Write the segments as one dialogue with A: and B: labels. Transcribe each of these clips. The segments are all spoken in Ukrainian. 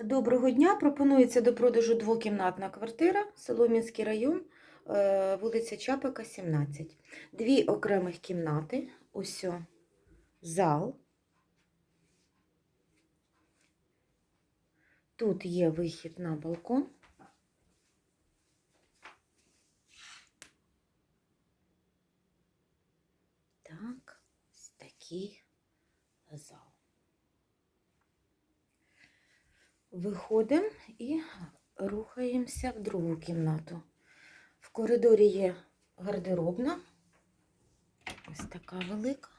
A: Доброго дня. Пропонується до продажу двокімнатна квартира, Солом'янський район, е, вулиця Чапика, 17. Дві окремих кімнати. Ось зал. Тут є вихід на балкон. Так, ось такий зал. Виходимо і рухаємося в другу кімнату. В коридорі є гардеробна. Ось така велика.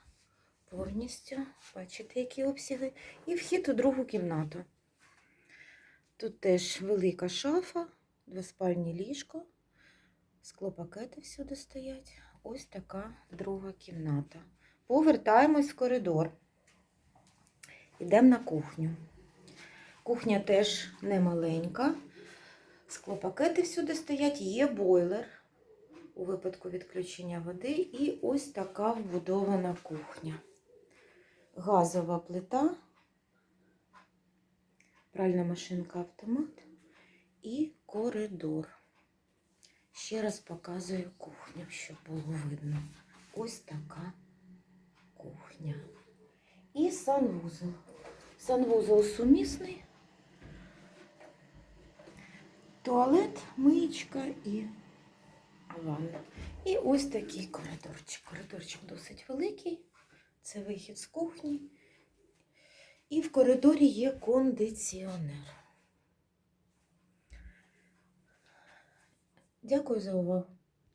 A: Повністю. Бачите, які обсяги. І вхід у другу кімнату. Тут теж велика шафа, двоспальні ліжко, склопакети всюди стоять. Ось така друга кімната. Повертаємось в коридор. Йдемо на кухню. Кухня теж не маленька. Склопакети всюди стоять, є бойлер у випадку відключення води. І ось така вбудована кухня. Газова плита, пральна машинка автомат і коридор. Ще раз показую кухню, щоб було видно. Ось така кухня. І санвузол. Санвузол сумісний. Туалет, миєчка і ванна. І ось такий коридорчик. Коридорчик досить великий. Це вихід з кухні. І в коридорі є кондиціонер. Дякую за увагу.